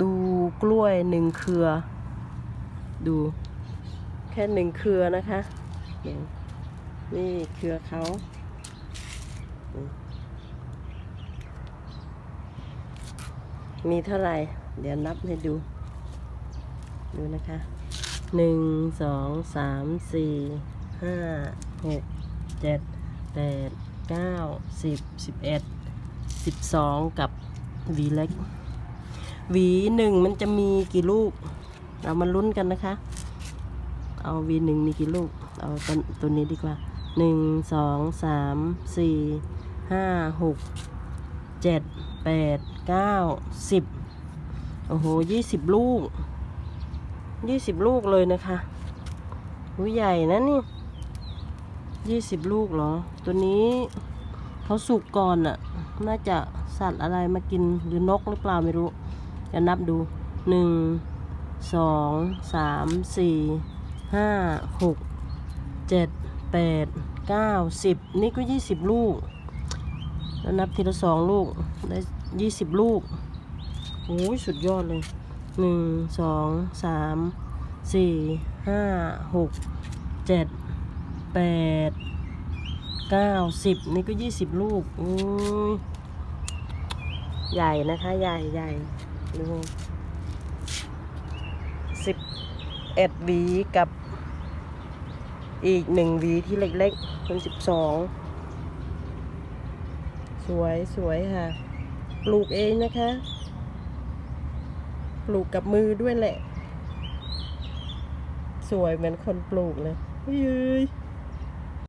ดูกล้วยหนึ่งเครือ ดูแค่หนึ่งเครือนะคะ นี่นี่เครือเขามมีเท่าไหร่ เดี๋ยวนับให้ดู ดูนะคะหนึ่งสองสามสี่ห้าหกเจ็ดแปดเก้าสิบสิบเอ็ดสิบสองกับวีเล็ก หวีหนึ่งมันจะมีกี่ลูก เรามาลุ้นกันนะคะ เอาหวีหนึ่งมีกี่ลูก เอาตัวตัวนี้ดีกว่าหนึ่งสองสามสี่ห้าหกเจ็ดแปดเก้าสิบโอ้โหยี่สิบลูกยี่สิบลูกเลยนะคะหูใหญ่นะนี่ยี่สิบลูกเหรอ ตัวนี้เขาสุกก่อนอะ่ะน่าจะสัตว์อะไรมากินหรือนกหรือเปล่าไม่รู้ จะนับดูหนึ่งสองสามสี่ห้าหกเจ็ดแปดเก้าสิบนี่ก็ยี่สิบลูก แล้วนับทีละสองลูก ได้ยี่สิบลูกโอ้ยสุดยอดเลยหนึ่งสองสามสี่ห้าหกเจ็ดแปดเก้าสิบนี่ก็ยี่สิบลูกอใหญ่นะคะ ใหญ่ใหญ่ ดูสิบเอ็ดวีกับอีกหนึ่งวีที่เล็กๆเป็นสิบสองสวยสวยค่ะ ปลูกเองนะคะ ปลูกกับมือด้วยแหละ สวยเหมือนคนปลูกเลยเฮ้ย